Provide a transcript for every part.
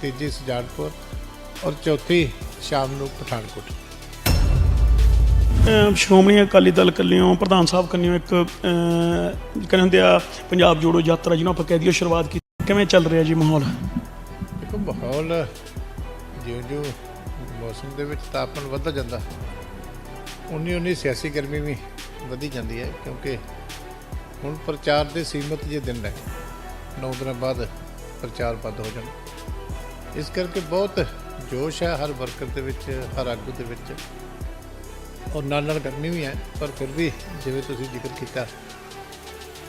ਤੀਜੀ ਸੁਜਾਨਪੁਰ ਔਰ ਚੌਥੀ ਸ਼ਾਮ ਨੂੰ ਪਠਾਨਕੋਟ। ਸ਼੍ਰੋਮਣੀ ਅਕਾਲੀ ਦਲ ਕੱਲਿਓ ਪ੍ਰਧਾਨ ਸਾਹਿਬ ਕੰਨਿਓ ਇੱਕ ਕਹਿੰਦੇ ਹੁੰਦੇ ਆ ਪੰਜਾਬ ਜੋੜੋ ਯਾਤਰਾ ਜਿਹਨੂੰ ਆਪਾਂ ਕਹਿ ਦਈਏ ਸ਼ੁਰੂਆਤ ਕੀਤੀ। ਕਿਵੇਂ ਚੱਲ ਰਿਹਾ ਜੀ ਮਾਹੌਲ? ਦੇਖੋ ਮਾਹੌਲ ਜਿਉਂ ਜਿਉਂ ਮੌਸਮ ਦੇ ਵਿੱਚ ਤਾਪਮਾਨ ਵੱਧਦਾ ਜਾਂਦਾ ਉਨੀ ਉਨੀ ਸਿਆਸੀ ਗਰਮੀ ਵੀ ਵਧੀ ਜਾਂਦੀ ਹੈ ਕਿਉਂਕਿ ਹੁਣ ਪ੍ਰਚਾਰ ਦੇ ਸੀਮਤ ਜੇ ਦਿਨ ਨੇ। 9 ਦਿਨਾਂ ਬਾਅਦ ਪ੍ਰਚਾਰ ਬੰਦ ਹੋ ਜਾਣਾ। ਇਸ ਕਰਕੇ ਬਹੁਤ ਜੋਸ਼ ਹੈ ਹਰ ਵਰਕਰ ਦੇ ਵਿੱਚ, ਹਰ ਆਗੂ ਦੇ ਵਿੱਚ। ਔਰ ਨਾਲ ਨਾਲ ਗਰਮੀ ਵੀ ਹੈ, ਪਰ ਫਿਰ ਵੀ ਜਿਵੇਂ ਤੁਸੀਂ ਜ਼ਿਕਰ ਕੀਤਾ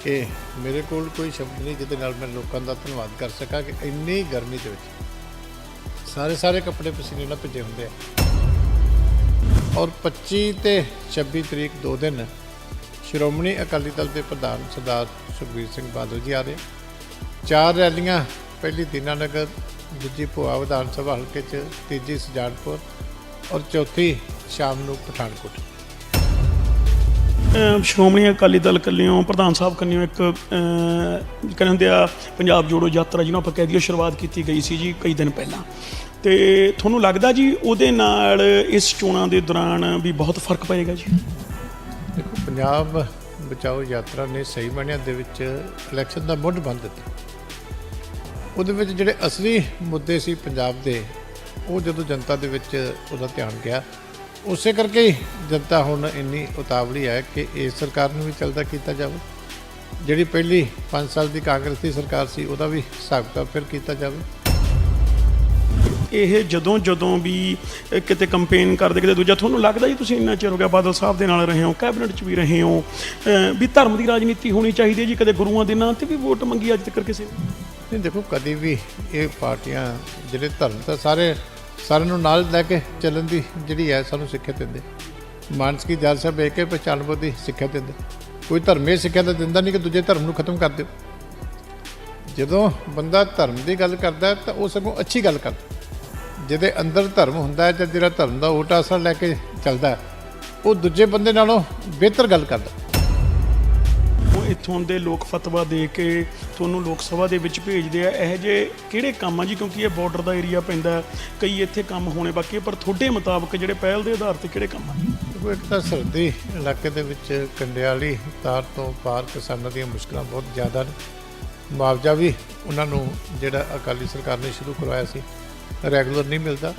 ਕਿ ਮੇਰੇ ਕੋਲ ਕੋਈ ਸ਼ਬਦ ਨਹੀਂ ਜਿਹਦੇ ਨਾਲ ਮੈਂ ਲੋਕਾਂ ਦਾ ਧੰਨਵਾਦ ਕਰ ਸਕਾਂ ਕਿ ਇੰਨੀ ਗਰਮੀ ਦੇ ਵਿੱਚ ਸਾਰੇ ਸਾਰੇ ਕੱਪੜੇ ਪਸੀਨੇ ਨਾਲ ਭਿੱਜੇ ਹੁੰਦੇ ਆ। ਔਰ 25 ਤੇ 26 ਤਰੀਕ ਦੋ ਦਿਨ ਸ਼੍ਰੋਮਣੀ ਅਕਾਲੀ ਦਲ ਦੇ ਪ੍ਰਧਾਨ ਸਰਦਾਰ ਸੁਖਬੀਰ ਸਿੰਘ ਬਾਦਲ ਜੀ ਆ ਰਹੇ। ਚਾਰ ਰੈਲੀਆਂ ਪਹਿਲੀ ਦੀਨਾਨਗਰ ਦੂਜੀ ਭੋਆ ਵਿਧਾਨ ਸਭਾ ਹਲਕੇ 'ਚ ਤੀਜੀ ਸੁਜਾਨਪੁਰ ਔਰ ਚੌਥੀ ਸ਼ਾਮ ਨੂੰ ਪਠਾਨਕੋਟ। ਸ਼੍ਰੋਮਣੀ ਅਕਾਲੀ ਦਲ ਕੱਲਿਓ ਪ੍ਰਧਾਨ ਸਾਹਿਬ ਕੰਨਿਓ ਇੱਕ ਕਹਿੰਦੇ ਹੁੰਦੇ ਆ ਪੰਜਾਬ ਜੋੜੋ ਯਾਤਰਾ ਜਿਹਨੂੰ ਆਪਾਂ ਕਹਿ ਦਈਏ ਸ਼ੁਰੂਆਤ ਕੀਤੀ ਗਈ ਸੀ ਜੀ ਕਈ ਦਿਨ ਪਹਿਲਾਂ। ਤੇ ਤੁਹਾਨੂੰ ਲੱਗਦਾ ਜੀ ਉਹਦੇ ਨਾਲ ਇਸ ਚੋਣਾਂ ਦੇ ਦੌਰਾਨ ਵੀ ਬਹੁਤ ਫ਼ਰਕ ਪਏਗਾ ਜੀ? ਦੇਖੋ ਪੰਜਾਬ ਬਚਾਓ ਯਾਤਰਾ ਨੇ ਸਹੀ ਮਾਇਨਿਆਂ ਦੇ ਵਿੱਚ ਇਲੈਕਸ਼ਨ ਦਾ ਮੁੱਢ ਬੰਨ ਦਿੱਤਾ। ਉਹਦੇ ਵਿੱਚ ਜਿਹੜੇ ਅਸਲੀ ਮੁੱਦੇ ਸੀ ਪੰਜਾਬ ਦੇ, ਉਹ ਜਦੋਂ ਜਨਤਾ ਦੇ ਵਿੱਚ ਉਹਦਾ ਧਿਆਨ ਗਿਆ, ਉਸੇ ਕਰਕੇ ਹੀ ਜਨਤਾ ਹੁਣ ਇੰਨੀ ਉਤਾਵਲੀ ਹੈ ਕਿ ਇਸ ਸਰਕਾਰ ਨੂੰ ਵੀ ਚਲਦਾ ਕੀਤਾ ਜਾਵੇ। ਜਿਹੜੀ ਪਹਿਲੀ 5 ਸਾਲ ਦੀ ਕਾਂਗਰਸ ਦੀ ਸਰਕਾਰ ਸੀ, ਉਹਦਾ ਵੀ ਹਿਸਾਬ ਕਿਤਾਬ ਫਿਰ ਕੀਤਾ ਜਾਵੇ। ਇਹ ਜਦੋਂ ਜਦੋਂ ਵੀ ਕਿਤੇ ਕੰਪੇਨ ਕਰਦੇ, ਕਿਤੇ ਦੂਜਾ, ਤੁਹਾਨੂੰ ਲੱਗਦਾ ਜੀ ਤੁਸੀਂ ਇੰਨਾ ਚਿਰ ਹੋ ਗਿਆ ਬਾਦਲ ਸਾਹਿਬ ਦੇ ਨਾਲ ਰਹੇ ਹੋ ਕੈਬਨਿਟ 'ਚ ਵੀ ਰਹੇ ਹੋ ਵੀ ਧਰਮ ਦੀ ਰਾਜਨੀਤੀ ਹੋਣੀ ਚਾਹੀਦੀ ਹੈ ਜੀ, ਕਦੇ ਗੁਰੂਆਂ ਦੇ ਨਾਂ ਤੇ ਵੀ ਵੋਟ ਮੰਗੀ ਅੱਜ ਤੱਕ ਕਿਸੇ ਨੇ? ਨਹੀਂ, ਦੇਖੋ, ਕਦੀ ਵੀ ਇਹ ਪਾਰਟੀਆਂ ਜਿਹੜੇ ਧਰਮ ਤਾਂ ਸਾਰੇ ਸਾਰਿਆਂ ਨੂੰ ਨਾਲ ਲੈ ਕੇ ਚੱਲਣ ਦੀ ਜਿਹੜੀ ਹੈ ਸਾਨੂੰ ਸਿੱਖਿਆ ਦਿੰਦੇ। ਮਾਨਸਕੀ ਜਲ ਸਾਹਿਬ ਇੱਕ ਹੀ ਪਛਾਣਬੋ ਦੀ ਸਿੱਖਿਆ ਦਿੰਦੇ। ਕੋਈ ਧਰਮ ਇਹ ਸਿੱਖਿਆ ਤਾਂ ਦਿੰਦਾ ਨਹੀਂ ਕਿ ਦੂਜੇ ਧਰਮ ਨੂੰ ਖਤਮ ਕਰ ਦਿਓ। ਜਦੋਂ ਬੰਦਾ ਧਰਮ ਦੀ ਗੱਲ ਕਰਦਾ ਤਾਂ ਉਹ ਸਗੋਂ ਅੱਛੀ ਗੱਲ ਕਰਦਾ ਜਿਹਦੇ ਅੰਦਰ ਧਰਮ ਹੁੰਦਾ ਹੈ ਜਾਂ ਜਿਹੜਾ ਧਰਮ ਦਾ ਉਲਟਾ ਅਸਰ ਲੈ ਕੇ ਚੱਲਦਾ ਉਹ ਦੂਜੇ ਬੰਦੇ ਨਾਲੋਂ ਬਿਹਤਰ ਗੱਲ ਕਰਦਾ ਇੱਥੋਂ ਦੇ ਲੋਕ ਫਤਵਾ ਦੇ ਕੇ ਤੁਹਾਨੂੰ ਲੋਕ ਸਭਾ ਦੇ ਵਿੱਚ ਭੇਜਦੇ ਆ। ਇਹ ਜੇ ਕਿਹੜੇ ਕੰਮ ਆ ਜੀ? ਕਿਉਂਕਿ ਇਹ ਬਾਰਡਰ ਦਾ ਏਰੀਆ ਪੈਂਦਾ ਕਈ ਇੱਥੇ ਕੰਮ ਹੋਣੇ ਬਾਕੀ ਪਰ ਤੁਹਾਡੇ ਮੁਤਾਬਕ ਜਿਹੜੇ ਪਹਿਲ ਦੇ ਆਧਾਰ ਤੇ ਕਿਹੜੇ ਕੰਮ ਆ ਜੀ? ਦੇਖੋ, ਇੱਕ ਤਾਂ ਸਰਦੀ ਇਲਾਕੇ ਦੇ ਵਿੱਚ ਕੰਡਿਆਲੀ ਤਾਰ ਤੋਂ ਪਾਰ ਕਿਸਾਨਾਂ ਦੀਆਂ ਮੁਸ਼ਕਲਾਂ ਬਹੁਤ ਜ਼ਿਆਦਾ ਨੇ। ਮੁਆਵਜ਼ਾ ਵੀ ਉਹਨਾਂ ਨੂੰ ਜਿਹੜਾ ਅਕਾਲੀ ਸਰਕਾਰ ਨੇ ਸ਼ੁਰੂ ਕਰਵਾਇਆ ਸੀ, ਰੈਗੂਲਰ ਨਹੀਂ ਮਿਲਦਾ।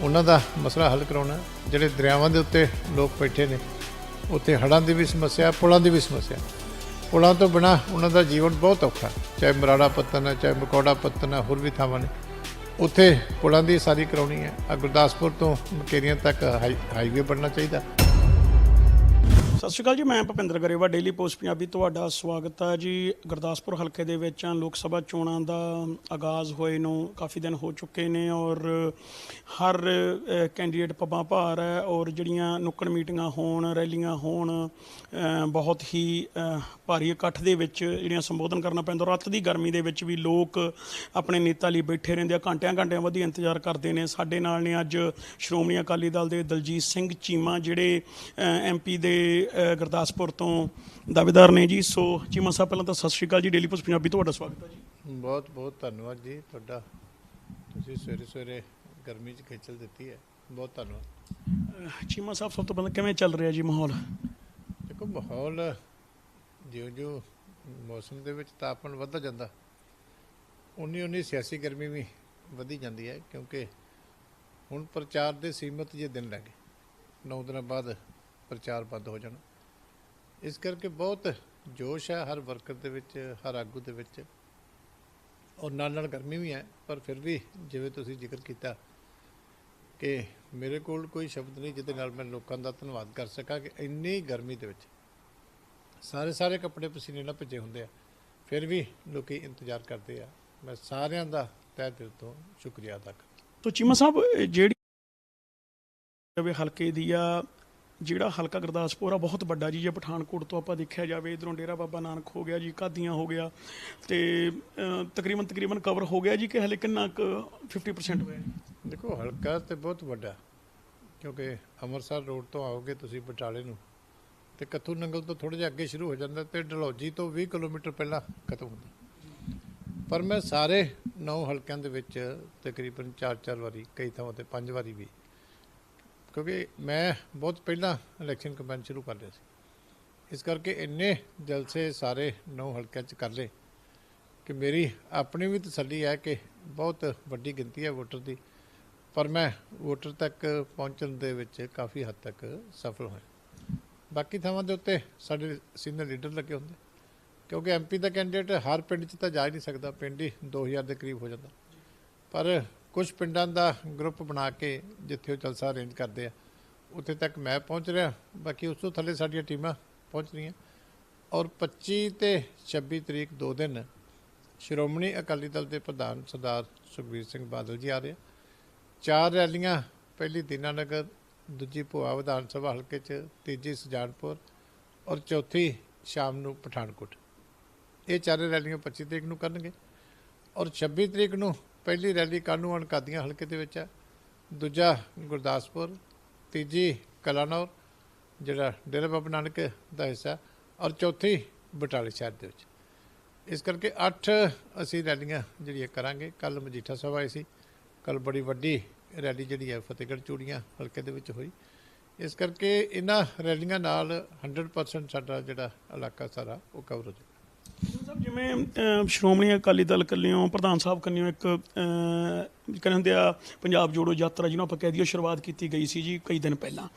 ਉਹਨਾਂ ਦਾ ਮਸਲਾ ਹੱਲ ਕਰਾਉਣਾ। ਜਿਹੜੇ ਦਰਿਆਵਾਂ ਦੇ ਉੱਤੇ ਲੋਕ ਬੈਠੇ ਨੇ, ਉੱਥੇ ਹੜ੍ਹਾਂ ਦੀ ਵੀ ਸਮੱਸਿਆ, ਪੁਲਾਂ ਦੀ ਵੀ ਸਮੱਸਿਆ। ਪੁਲਾਂ ਤੋਂ ਬਿਨਾ ਉਹਨਾਂ ਦਾ ਜੀਵਨ ਬਹੁਤ ਔਖਾ ਚਾਹੇ ਮਰਾੜਾ ਪੱਤਨ ਹੈ, ਚਾਹੇ ਮਕੌੜਾ ਪੱਤਨ ਹੈ, ਹੋਰ ਵੀ ਥਾਵਾਂ ਨੇ। ਉੱਥੇ ਪੁਲਾਂ ਦੀ ਸਾਰੀ ਕਰਾਉਣੀ ਹੈ। ਆ ਗੁਰਦਾਸਪੁਰ ਤੋਂ ਮਕੇਰੀਆਂ ਤੱਕ ਹਾਈ- ਹਾਈਵੇ ਬਣਨਾ ਚਾਹੀਦਾ। ਸਤਿ ਸ਼੍ਰੀ ਅਕਾਲ ਜੀ, ਮੈਂ ਭਪਿੰਦਰ ਗਰੇਵਾ ਡੇਲੀ ਪੋਸਟ ਪੰਜਾਬੀ ਤੁਹਾਡਾ ਸਵਾਗਤ ਹੈ ਜੀ। ਗੁਰਦਾਸਪੁਰ ਹਲਕੇ ਦੇ ਵਿੱਚ ਲੋਕ ਸਭਾ ਚੋਣਾਂ ਦਾ ਆਗਾਜ਼ ਹੋਏ ਨੂੰ ਕਾਫੀ ਦਿਨ ਹੋ ਚੁੱਕੇ ਨੇ ਔਰ ਹਰ ਕੈਂਡੀਡੇਟ ਪੱਬਾਂ ਭਾਰ ਹੈ ਔਰ ਜਿਹੜੀਆਂ ਨੁੱਕੜ ਮੀਟਿੰਗਾਂ ਹੋਣ, ਰੈਲੀਆਂ ਹੋਣ ਬਹੁਤ ਹੀ ਭਾਰੀ ਇਕੱਠ ਦੇ ਵਿੱਚ ਜਿਹੜੀਆਂ ਸੰਬੋਧਨ ਕਰਨਾ ਪੈਂਦਾ ਰਾਤ ਦੀ ਗਰਮੀ ਦੇ ਵਿੱਚ ਵੀ ਲੋਕ ਆਪਣੇ ਨੇਤਾ ਲਈ ਬੈਠੇ ਰਹਿੰਦੇ ਆ, ਘੰਟਿਆਂ ਘੰਟਿਆਂ ਵਧੀ ਇੰਤਜ਼ਾਰ ਕਰਦੇ ਨੇ। ਸਾਡੇ ਨਾਲ ਨੇ ਅੱਜ ਸ਼੍ਰੋਮਣੀ ਅਕਾਲੀ ਦਲ ਦੇ ਦਲਜੀਤ ਸਿੰਘ ਚੀਮਾ, ਜਿਹੜੇ ਐਮਪੀ ਦੇ ਗੁਰਦਾਸਪੁਰ ਤੋਂ ਦਾਅਵੇਦਾਰ ਨੇ ਜੀ। ਸੋ ਚੀਮਾ ਸਾਹਿਬ ਪਹਿਲਾਂ ਤਾਂ ਸਤਿ ਸ਼੍ਰੀ ਅਕਾਲ ਜੀ। ਡੇਲੀ ਪੋਸਟ ਪੰਜਾਬੀ ਤੁਹਾਡਾ ਸਵਾਗਤ ਹੈ ਜੀ। ਬਹੁਤ ਬਹੁਤ ਧੰਨਵਾਦ ਜੀ ਤੁਹਾਡਾ। ਤੁਸੀਂ ਸਵੇਰੇ ਸਵੇਰੇ ਗਰਮੀ 'ਚ ਖੇਚਲ ਦਿੱਤੀ ਹੈ। ਬਹੁਤ ਧੰਨਵਾਦ। ਚੀਮਾ ਸਾਹਿਬ ਸਭ ਤੋਂ ਪਹਿਲਾਂ ਕਿਵੇਂ ਚੱਲ ਰਿਹਾ ਜੀ ਮਾਹੌਲ? ਦੇਖੋ ਮਾਹੌਲ ਜਿਉਂ ਜਿਉਂ ਮੌਸਮ ਦੇ ਵਿੱਚ ਤਾਪਮਾਨ ਵੱਧਦਾ ਜਾਂਦਾ ਉਨੀ ਉਨੀ ਸਿਆਸੀ ਗਰਮੀ ਵੀ ਵਧੀ ਜਾਂਦੀ ਹੈ ਕਿਉਂਕਿ ਹੁਣ ਪ੍ਰਚਾਰ ਦੇ ਸੀਮਤ ਜੇ ਦਿਨ ਗਏ। 9 ਦਿਨਾਂ ਬਾਅਦ ਪ੍ਰਚਾਰ ਬੰਦ ਹੋ ਜਾਣਾ। ਇਸ ਕਰਕੇ ਬਹੁਤ ਜੋਸ਼ ਹੈ ਹਰ ਵਰਕਰ ਦੇ ਵਿੱਚ, ਹਰ ਆਗੂ ਦੇ ਵਿੱਚ। ਔਰ ਨਾਲ ਨਾਲ ਗਰਮੀ ਵੀ ਹੈ, ਪਰ ਫਿਰ ਵੀ ਜਿਵੇਂ ਤੁਸੀਂ ਜ਼ਿਕਰ ਕੀਤਾ ਕਿ ਮੇਰੇ ਕੋਲ ਕੋਈ ਸ਼ਬਦ ਨਹੀਂ ਜਿਹਦੇ ਨਾਲ ਮੈਂ ਲੋਕਾਂ ਦਾ ਧੰਨਵਾਦ ਕਰ ਸਕਾਂ ਕਿ ਇੰਨੀ ਗਰਮੀ ਦੇ ਵਿੱਚ ਸਾਰੇ ਸਾਰੇ ਕੱਪੜੇ ਪਸੀਨੇ ਨਾਲ ਭਿੱਜੇ ਹੁੰਦੇ ਆ। ਫਿਰ ਵੀ ਲੋਕੀ ਇੰਤਜ਼ਾਰ ਕਰਦੇ ਆ। ਮੈਂ ਸਾਰਿਆਂ ਦਾ ਤਹਿ ਦਿਲ ਤੋਂ ਸ਼ੁਕਰੀਆ ਅਦਾ ਕਰਦਾ। ਤੋ ਚੀਮਾ ਸਾਹਿਬ ਜਿਹੜੀ ਹਲਕੇ ਦੀ ਆ ਜਿਹੜਾ ਹਲਕਾ ਗੁਰਦਾਸਪੁਰ ਆ, ਬਹੁਤ ਵੱਡਾ ਜੀ। ਜੇ ਪਠਾਨਕੋਟ ਤੋਂ ਆਪਾਂ ਦੇਖਿਆ ਜਾਵੇ, ਇਧਰੋਂ ਡੇਰਾ ਬਾਬਾ ਨਾਨਕ ਹੋ ਗਿਆ ਜੀ, ਕਾਦੀਆਂ ਹੋ ਗਿਆ। ਤੇ ਤਕਰੀਬਨ ਤਕਰੀਬਨ ਕਵਰ ਹੋ ਗਿਆ ਜੀ ਕਿ ਹਲੇ ਕਿੰਨਾ ਕੁ 50% ਹੋਇਆ ਜੀ? ਦੇਖੋ, ਹਲਕਾ ਤੇ ਬਹੁਤ ਵੱਡਾ, ਕਿਉਂਕਿ ਅੰਮ੍ਰਿਤਸਰ ਰੋਡ ਤੋਂ ਆਓਗੇ ਤੁਸੀਂ ਬਟਾਲੇ ਨੂੰ, ਤੇ ਕੱਥੂ ਨੰਗਲ ਤੋਂ ਥੋੜਾ ਜਿਹਾ ਅੱਗੇ ਸ਼ੁਰੂ ਹੋ ਜਾਂਦਾ ਤੇ ਡਲਹੌਜੀ ਤੋਂ 20 ਕਿਲੋਮੀਟਰ ਪਹਿਲਾਂ ਖਤਮ ਹੁੰਦਾ। ਪਰ ਮੈਂ ਸਾਰੇ ਨੌ ਹਲਕਿਆਂ ਦੇ ਵਿੱਚ ਤਕਰੀਬਨ 4-4 ਵਾਰੀ, ਕਈ ਥਾਵਾਂ ਤੇ 5 ਵਾਰੀ ਵੀ ਕਿਉਂਕਿ ਮੈਂ ਬਹੁਤ ਪਹਿਲਾਂ ਇਲੈਕਸ਼ਨ ਕੈਂਪੇਨ ਸ਼ੁਰੂ ਕਰ ਲਿਆ ਸੀ। ਇਸ ਕਰਕੇ ਇੰਨੇ ਜਲਸੇ ਸਾਰੇ ਨੌ ਹਲਕਿਆਂ 'ਚ ਕਰ ਲਏ ਕਿ ਮੇਰੀ ਆਪਣੀ ਵੀ ਤਸੱਲੀ ਹੈ ਕਿ ਬਹੁਤ ਵੱਡੀ ਗਿਣਤੀ ਹੈ ਵੋਟਰ ਦੀ, ਪਰ ਮੈਂ ਵੋਟਰ ਤੱਕ ਪਹੁੰਚਣ ਦੇ ਵਿੱਚ ਕਾਫੀ ਹੱਦ ਤੱਕ ਸਫਲ ਹੋਇਆ। ਬਾਕੀ ਥਾਵਾਂ ਦੇ ਉੱਤੇ ਸਾਡੇ ਸੀਨੀਅਰ ਲੀਡਰ ਲੱਗੇ ਹੁੰਦੇ, ਕਿਉਂਕਿ ਐਮਪੀ ਦਾ ਕੈਂਡੀਡੇਟ ਹਰ ਪਿੰਡ 'ਚ ਤਾਂ ਜਾ ਹੀ ਨਹੀਂ ਸਕਦਾ, ਪਿੰਡ ਹੀ 2000 ਦੇ ਕਰੀਬ ਹੋ ਜਾਂਦਾ। ਪਰ ਕੁਝ ਪਿੰਡਾਂ ਦਾ ਗਰੁੱਪ ਬਣਾ ਕੇ ਜਿੱਥੇ ਉਹ ਜਲਸਾ ਅਰੇਂਜ ਕਰਦੇ ਆ, ਉੱਥੇ ਤੱਕ ਮੈਂ ਪਹੁੰਚ ਰਿਹਾ, ਬਾਕੀ ਉਸ ਤੋਂ ਥੱਲੇ ਸਾਡੀਆਂ ਟੀਮਾਂ ਪਹੁੰਚ ਰਹੀਆਂ। ਔਰ 25 ਤੇ 26 ਤਰੀਕ ਦੋ ਦਿਨ ਸ਼੍ਰੋਮਣੀ ਅਕਾਲੀ ਦਲ ਦੇ ਪ੍ਰਧਾਨ ਸਰਦਾਰ ਸੁਖਬੀਰ ਸਿੰਘ ਬਾਦਲ ਜੀ ਆ ਰਹੇ ਚਾਰ ਰੈਲੀਆਂ, ਪਹਿਲੀ ਦੀਨਾਨਗਰ, ਦੂਜੀ ਭੋਆ ਵਿਧਾਨ ਸਭਾ ਹਲਕੇ 'ਚ, ਤੀਜੀ ਸੁਜਾਨਪੁਰ ਔਰ ਚੌਥੀ ਸ਼ਾਮ ਨੂੰ ਪਠਾਨਕੋਟ। ਇਹ ਚਾਰੇ ਰੈਲੀਆਂ 25 ਤਰੀਕ ਨੂੰ ਕਰਨਗੇ ਔਰ 26 ਤਰੀਕ ਨੂੰ ਪਹਿਲੀ ਰੈਲੀ ਕਾਨੂੰ ਅਣਕਾਦੀਆਂ ਹਲਕੇ ਦੇ ਵਿੱਚ ਹੈ ਦੂਜਾ ਗੁਰਦਾਸਪੁਰ, ਤੀਜੀ ਕਲਾਨੌਰ, ਜਿਹੜਾ ਡੇਰਾ ਬਾਬਾ ਨਾਨਕ ਦਾ ਹਿੱਸਾ, ਔਰ ਚੌਥੀ ਬਟਾਲੇ ਸ਼ਹਿਰ ਦੇ ਵਿੱਚ। ਇਸ ਕਰਕੇ 8 ਅਸੀਂ ਰੈਲੀਆਂ ਜਿਹੜੀਆਂ ਕਰਾਂਗੇ। ਕੱਲ ਮਜੀਠਾ ਸਾਹਿਬ ਆਏ ਸੀ। ਕੱਲ ਬੜੀ ਵੱਡੀ ਰੈਲੀ ਜਿਹੜੀ ਹੈ ਫਤਿਹਗੜ੍ਹ ਚੂੜੀਆਂ ਹਲਕੇ ਦੇ ਵਿੱਚ ਹੋਈ। ਇਸ ਕਰਕੇ ਇਹਨਾਂ ਰੈਲੀਆਂ ਨਾਲ 100% ਸਾਡਾ ਜਿਹੜਾ ਇਲਾਕਾ ਸਾਰਾ ਉਹ ਕਵਰ ਹੋ ਜਾਊਗਾ। ਜਿਵੇਂ ਸ਼੍ਰੋਮਣੀ ਅਕਾਲੀ ਦਲ ਕੱਲਿਓ, ਪ੍ਰਧਾਨ ਸਾਹਿਬ ਕੱਲਿਓ ਇੱਕ ਕਹਿੰਦੇ ਹੁੰਦੇ ਆ, ਪੰਜਾਬ ਜੋੜੋ ਯਾਤਰਾ, ਜਿਹਨੂੰ ਆਪਾਂ ਕਹਿ ਦਈਏ, ਸ਼ੁਰੂਆਤ ਕੀਤੀ ਗਈ ਸੀ ਜੀ ਕਈ ਦਿਨ ਪਹਿਲਾਂ।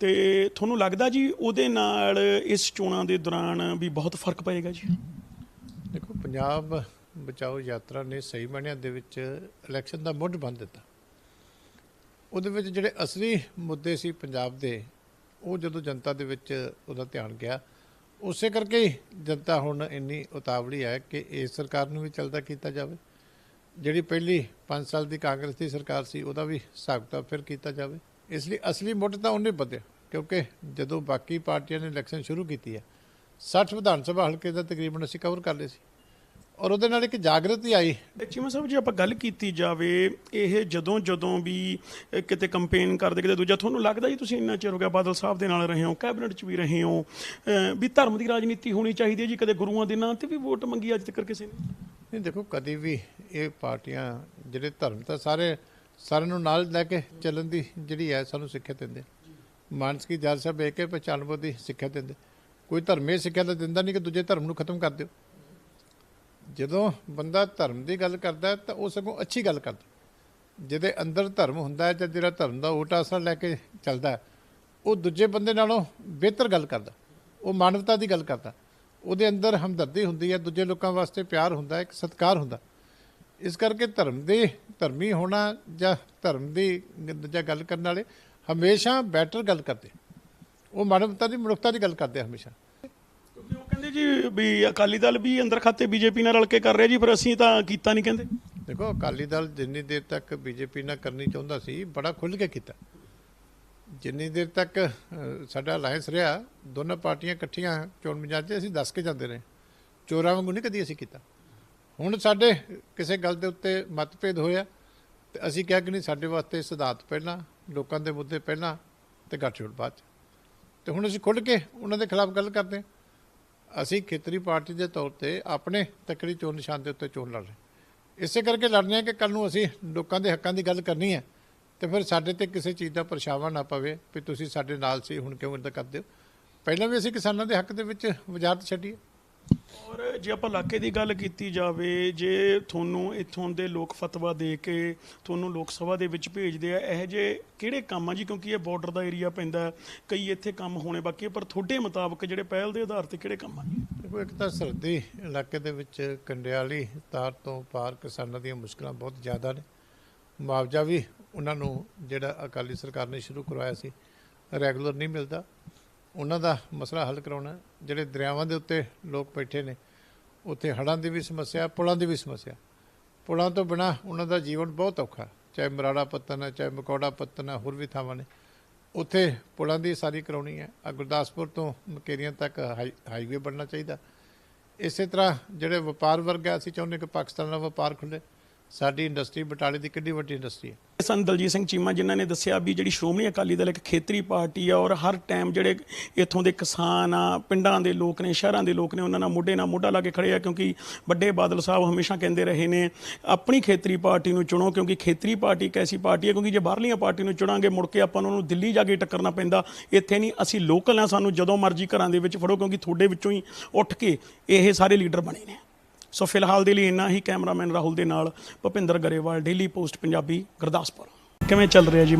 ਤੇ ਤੁਹਾਨੂੰ ਲੱਗਦਾ ਜੀ ਉਹਦੇ ਨਾਲ ਇਸ ਚੋਣਾਂ ਦੇ ਦੌਰਾਨ ਵੀ ਬਹੁਤ ਫ਼ਰਕ ਪਏਗਾ ਜੀ? ਦੇਖੋ, ਪੰਜਾਬ ਬਚਾਓ ਯਾਤਰਾ ਨੇ ਸਹੀ ਮਾਇਨਿਆਂ ਦੇ ਵਿੱਚ ਇਲੈਕਸ਼ਨ ਦਾ ਮੁੱਢ ਬੰਨ ਦਿੱਤਾ। ਉਹਦੇ ਵਿੱਚ ਜਿਹੜੇ ਅਸਲੀ ਮੁੱਦੇ ਸੀ ਪੰਜਾਬ ਦੇ, ਉਹ ਜਦੋਂ ਜਨਤਾ ਦੇ ਵਿੱਚ ਉਹਦਾ ਧਿਆਨ ਗਿਆ ਉਸੇ ਕਰਕੇ ਹੀ ਜਨਤਾ ਹੁਣ ਇੰਨੀ ਉਤਾਵਲੀ ਹੈ ਕਿ ਇਸ ਸਰਕਾਰ ਨੂੰ ਵੀ ਚਲਦਾ ਕੀਤਾ ਜਾਵੇ। ਜਿਹੜੀ ਪਹਿਲੀ 5 ਸਾਲ ਦੀ ਕਾਂਗਰਸ ਦੀ ਸਰਕਾਰ ਸੀ, ਉਹਦਾ ਵੀ ਹਿਸਾਬ ਕਿਤਾਬ ਫਿਰ ਕੀਤਾ ਜਾਵੇ। ਇਸ ਲਈ ਅਸਲੀ ਮੁੱਢ ਤਾਂ ਉਹਨੇ ਵਧਿਆ ਕਿਉਂਕਿ ਜਦੋਂ ਬਾਕੀ ਪਾਰਟੀਆਂ ਨੇ ਇਲੈਕਸ਼ਨ ਸ਼ੁਰੂ ਕੀਤੀ ਹੈ 60 ਵਿਧਾਨ ਸਭਾ ਹਲਕੇ ਦਾ ਤਕਰੀਬਨ ਅਸੀਂ ਕਵਰ ਕਰ ਲਏ ਸੀ। ਔਰ ਉਹਦੇ ਨਾਲ ਇੱਕ ਜਾਗਰਤੀ ਆਈ। ਚੀਮਾ ਸਾਹਿਬ ਜੇ ਆਪਾਂ ਗੱਲ ਕੀਤੀ ਜਾਵੇ ਇਹ ਜਦੋਂ ਜਦੋਂ ਵੀ ਕਿਤੇ ਕੰਪੇਨ ਕਰਦੇ ਕਿਤੇ ਦੂਜਾ ਤੁਹਾਨੂੰ ਲੱਗਦਾ ਜੀ ਤੁਸੀਂ ਇੰਨਾ ਚਿਰ ਹੋ ਗਿਆ ਬਾਦਲ ਸਾਹਿਬ ਦੇ ਨਾਲ ਰਹੇ ਹੋ ਕੈਬਨਿਟ 'ਚ ਵੀ ਰਹੇ ਹੋ ਵੀ ਧਰਮ ਦੀ ਰਾਜਨੀਤੀ ਹੋਣੀ ਚਾਹੀਦੀ ਹੈ ਜੀ ਕਦੇ ਗੁਰੂਆਂ ਦੇ ਨਾਂ ਤੇ ਵੀ ਵੋਟ ਮੰਗੀ ਅੱਜ ਤੱਕ ਕਿਸੇ ਨੇ? ਨਹੀਂ ਦੇਖੋ ਕਦੀ ਵੀ ਇਹ ਪਾਰਟੀਆਂ ਜਿਹੜੇ ਧਰਮ ਤਾਂ ਸਾਰੇ ਸਾਰਿਆਂ ਨੂੰ ਨਾਲ ਲੈ ਕੇ ਚੱਲਣ ਦੀ ਜਿਹੜੀ ਹੈ ਸਾਨੂੰ ਸਿੱਖਿਆ ਦਿੰਦੇ। ਮਾਨਸ ਕੀ ਜਾਲ ਸਾਹਿਬ ਏਕੇ ਪਛਾਣਬੋ ਦੀ ਸਿੱਖਿਆ ਦਿੰਦੇ। ਕੋਈ ਧਰਮੇ ਸਿੱਖਿਆ ਤਾਂ ਦਿੰਦਾ ਨਹੀਂ ਕਿ ਦੂਜੇ ਧਰਮ ਨੂੰ ਖਤਮ ਕਰ ਦਿਓ। ਜਦੋਂ ਬੰਦਾ ਧਰਮ ਦੀ ਗੱਲ ਕਰਦਾ ਤਾਂ ਉਹ ਸਗੋਂ ਅੱਛੀ ਗੱਲ ਕਰਦਾ ਜਿਹਦੇ ਅੰਦਰ ਧਰਮ ਹੁੰਦਾ ਹੈ ਜਾਂ ਜਿਹੜਾ ਧਰਮ ਦਾ ਓਟ ਅਸਰ ਲੈ ਕੇ ਚੱਲਦਾ ਉਹ ਦੂਜੇ ਬੰਦੇ ਨਾਲੋਂ ਬਿਹਤਰ ਗੱਲ ਕਰਦਾ ਉਹ ਮਾਨਵਤਾ ਦੀ ਗੱਲ ਕਰਦਾ ਉਹਦੇ ਅੰਦਰ ਹਮਦਰਦੀ ਹੁੰਦੀ ਹੈ, ਦੂਜੇ ਲੋਕਾਂ ਵਾਸਤੇ ਪਿਆਰ ਹੁੰਦਾ ਇੱਕ ਸਤਿਕਾਰ ਹੁੰਦਾ ਇਸ ਕਰਕੇ ਧਰਮ ਦੇ, ਧਰਮੀ ਹੋਣਾ ਜਾਂ ਧਰਮ ਦੀ ਜਾਂ ਗੱਲ ਕਰਨ ਵਾਲੇ ਹਮੇਸ਼ਾ ਬੈਟਰ ਗੱਲ ਕਰਦੇ ਉਹ ਮਾਨਵਤਾ ਦੀ, ਮਨੁੱਖਤਾ ਦੀ ਗੱਲ ਕਰਦੇ ਹਮੇਸ਼ਾ। ਜੀ, ਵੀ ਅਕਾਲੀ ਦਲ ਵੀ ਅੰਦਰ ਖਾਤੇ ਬੀਜੇਪੀ ਨਾਲ ਰਲ ਕੇ ਕਰ ਰਿਹਾ ਜੀ, ਫਿਰ ਅਸੀਂ ਤਾਂ ਕੀਤਾ ਨਹੀਂ ਕਹਿੰਦੇ। ਦੇਖੋ, ਅਕਾਲੀ ਦਲ ਜਿੰਨੀ ਦੇਰ ਤੱਕ ਬੀਜੇਪੀ ਨਾਲ ਕਰਨੀ ਚਾਹੁੰਦਾ ਸੀ, ਬੜਾ ਖੁੱਲ੍ਹ ਕੇ ਕੀਤਾ। ਜਿੰਨੀ ਦੇਰ ਤੱਕ ਸਾਡਾ ਅਲਾਈਅੰਸ ਰਿਹਾ, ਦੋਨਾਂ ਪਾਰਟੀਆਂ ਇਕੱਠੀਆਂ ਚੋਣ ਮਿਜਾਜ 'ਚ ਅਸੀਂ ਦੱਸ ਕੇ ਜਾਂਦੇ ਰਹੇ। ਚੋਰਾਂ ਵਾਂਗੂ ਨਹੀਂ ਕਦੀ ਅਸੀਂ ਕੀਤਾ। ਹੁਣ ਸਾਡੇ ਕਿਸੇ ਗੱਲ ਦੇ ਉੱਤੇ ਮਤਭੇਦ ਹੋਇਆ, ਤੇ ਅਸੀਂ ਕਿਹਾ ਕਿ ਨਹੀਂ, ਸਾਡੇ ਵਾਸਤੇ ਸਿਧਾਂਤ ਪਹਿਲਾਂ, ਲੋਕਾਂ ਦੇ ਮੁੱਦੇ ਪਹਿਲਾਂ, ਤੇ ਗੱਠਜੋੜ ਬਾਅਦ 'ਚ। ਤੇ ਹੁਣ ਅਸੀਂ ਖੁੱਲ੍ਹ ਕੇ ਉਹਨਾਂ ਦੇ ਖਿਲਾਫ ਗੱਲ ਕਰਦੇ ਹਾਂ। ਅਸੀਂ ਖੇਤਰੀ ਪਾਰਟੀ ਦੇ ਤੌਰ ਤੇ ਆਪਣੇ ਤੱਕੜੀ ਚੋਣ ਨਿਸ਼ਾਨ ਦੇ ਉੱਤੇ ਚੋਣ ਲੜ ਰਹੇ ਇਸੇ ਕਰਕੇ ਲੜਨੇ ਆ ਕਿ ਕੱਲ ਨੂੰ ਅਸੀਂ ਲੋਕਾਂ ਦੇ ਹੱਕਾਂ ਦੀ ਗੱਲ ਕਰਨੀ ਹੈ ਤੇ ਫਿਰ ਸਾਡੇ ਤੇ ਕਿਸੇ ਚੀਜ਼ ਦਾ ਪਰਛਾਵਾਂ ਨਾ ਪਵੇ ਵੀ ਤੁਸੀਂ ਸਾਡੇ ਨਾਲ ਸੀ, ਹੁਣ ਕਿਉਂ ਇਦਾਂ ਕਰਦੇ ਹੋ? ਪਹਿਲਾਂ ਵੀ ਅਸੀਂ ਕਿਸਾਨਾਂ ਦੇ ਹੱਕ ਦੇ ਵਿੱਚ ਵਜ਼ਾਰਤ ਛੱਡੀ ਔਰ ਜੇ ਆਪਾਂ ਇਲਾਕੇ ਦੀ ਗੱਲ ਕੀਤੀ ਜਾਵੇ, ਜੇ ਤੁਹਾਨੂੰ ਇੱਥੋਂ ਦੇ ਲੋਕ ਫਤਵਾ ਦੇ ਕੇ ਤੁਹਾਨੂੰ ਲੋਕ ਸਭਾ ਦੇ ਵਿੱਚ ਭੇਜਦੇ ਆ, ਇਹ ਜੇ ਕਿਹੜੇ ਕੰਮ ਆ ਜੀ? ਕਿਉਂਕਿ ਇਹ ਬਾਰਡਰ ਦਾ ਏਰੀਆ ਪੈਂਦਾ ਕਈ ਇੱਥੇ ਕੰਮ ਹੋਣੇ ਬਾਕੀ ਪਰ ਤੁਹਾਡੇ ਮੁਤਾਬਕ ਜਿਹੜੇ ਪਹਿਲ ਦੇ ਆਧਾਰ ਤੇ ਕਿਹੜੇ ਕੰਮ ਆ? ਜੀ ਦੇਖੋ, ਇੱਕ ਤਾਂ ਸਰਦੀ ਇਲਾਕੇ ਦੇ ਵਿੱਚ ਕੰਡਿਆਲੀ ਤਾਰ ਤੋਂ ਪਾਰ ਕਿਸਾਨਾਂ ਦੀਆਂ ਮੁਸ਼ਕਲਾਂ ਬਹੁਤ ਜ਼ਿਆਦਾ ਨੇ। ਮੁਆਵਜ਼ਾ ਵੀ ਉਹਨਾਂ ਨੂੰ ਜਿਹੜਾ ਅਕਾਲੀ ਸਰਕਾਰ ਨੇ ਸ਼ੁਰੂ ਕਰਵਾਇਆ ਸੀ, ਰੈਗੂਲਰ ਨਹੀਂ ਮਿਲਦਾ। ਉਹਨਾਂ ਦਾ ਮਸਲਾ ਹੱਲ ਕਰਾਉਣਾ ਜਿਹੜੇ ਦਰਿਆਵਾਂ ਦੇ ਉੱਤੇ ਲੋਕ ਬੈਠੇ ਨੇ, ਉੱਥੇ ਹੜ੍ਹਾਂ ਦੀ ਵੀ ਸਮੱਸਿਆ, ਪੁਲਾਂ ਦੀ ਵੀ ਸਮੱਸਿਆ। ਪੁਲਾਂ ਤੋਂ ਬਿਨਾ ਉਹਨਾਂ ਦਾ ਜੀਵਨ ਬਹੁਤ ਔਖਾ ਚਾਹੇ ਮਰਾੜਾ ਪੱਤਨ ਹੈ, ਚਾਹੇ ਮਕੌੜਾ ਪੱਤਨ ਹੈ, ਹੋਰ ਵੀ ਥਾਵਾਂ ਨੇ। ਉੱਥੇ ਪੁਲਾਂ ਦੀ ਸਾਰੀ ਕਰਾਉਣੀ ਹੈ। ਆ ਗੁਰਦਾਸਪੁਰ ਤੋਂ ਮਕੇਰੀਆਂ ਤੱਕ ਹਾਈ- ਹਾਈਵੇ ਬਣਨਾ ਚਾਹੀਦਾ ਇਸੇ ਤਰ੍ਹਾਂ ਜਿਹੜੇ ਵਪਾਰ ਵਰਗ ਹੈ, ਅਸੀਂ ਚਾਹੁੰਦੇ ਕਿ ਪਾਕਿਸਤਾਨ ਨਾਲ ਵਪਾਰ ਖੁੱਲੇ ਸਾਡੀ ਇੰਡਸਟਰੀ ਬਟਾਲੇ ਦੀ ਕਿੰਨੀ ਵੱਡੀ ਇੰਡਸਟਰੀ ਹੈ। ਸਨ ਦਲਜੀਤ ਸਿੰਘ ਚੀਮਾ, ਜਿਨ੍ਹਾਂ ਨੇ ਦੱਸਿਆ ਵੀ ਜਿਹੜੀ ਸ਼੍ਰੋਮਣੀ ਅਕਾਲੀ ਦਲ ਇੱਕ ਖੇਤਰੀ ਪਾਰਟੀ ਆ ਔਰ ਹਰ ਟਾਈਮ ਜਿਹੜੇ ਇੱਥੋਂ ਦੇ ਕਿਸਾਨ ਆ, ਪਿੰਡਾਂ ਦੇ ਲੋਕ ਨੇ, ਸ਼ਹਿਰਾਂ ਦੇ ਲੋਕ ਨੇ, ਉਹਨਾਂ ਨਾਲ ਮੋਢੇ ਨਾਲ ਮੋਢਾ ਲਾ ਕੇ ਖੜੇ ਆ ਕਿਉਂਕਿ ਵੱਡੇ ਬਾਦਲ ਸਾਹਿਬ ਹਮੇਸ਼ਾ ਕਹਿੰਦੇ ਰਹੇ ਨੇ, ਆਪਣੀ ਖੇਤਰੀ ਪਾਰਟੀ ਨੂੰ ਚੁਣੋ ਕਿਉਂਕਿ ਖੇਤਰੀ ਪਾਰਟੀ ਇੱਕ ਐਸੀ ਪਾਰਟੀ ਹੈ ਕਿਉਂਕਿ ਜੇ ਬਾਹਰਲੀਆਂ ਪਾਰਟੀ ਨੂੰ ਚੁਣਾਂਗੇ, ਮੁੜ ਕੇ ਆਪਾਂ ਨੂੰ ਦਿੱਲੀ ਜਾ ਕੇ ਟੱਕਰਨਾ ਪੈਂਦਾ, ਇੱਥੇ ਨਹੀਂ, ਅਸੀਂ ਲੋਕਲ ਆ, ਸਾਨੂੰ ਜਦੋਂ ਮਰਜ਼ੀ ਘਰਾਂ ਦੇ ਵਿੱਚ ਫੜੋ ਕਿਉਂਕਿ ਤੁਹਾਡੇ ਵਿੱਚੋਂ ਹੀ ਉੱਠ ਕੇ ਇਹ ਸਾਰੇ ਲੀਡਰ ਬਣੇ ਨੇ। ਸੋ ਫਿਲਹਾਲ ਦੇ ਲਈ ਇੰਨਾ ਹੀ ਕੈਮਰਾਮੈਨ ਰਾਹੁਲ ਦੇ ਨਾਲ ਭੁਪਿੰਦਰ ਗਰੇਵਾਲ ਡੇਲੀ ਪੋਸਟ ਪੰਜਾਬੀ, ਗੁਰਦਾਸਪੁਰ। ਕਿਵੇਂ ਚੱਲ ਰਿਹਾ ਜੀ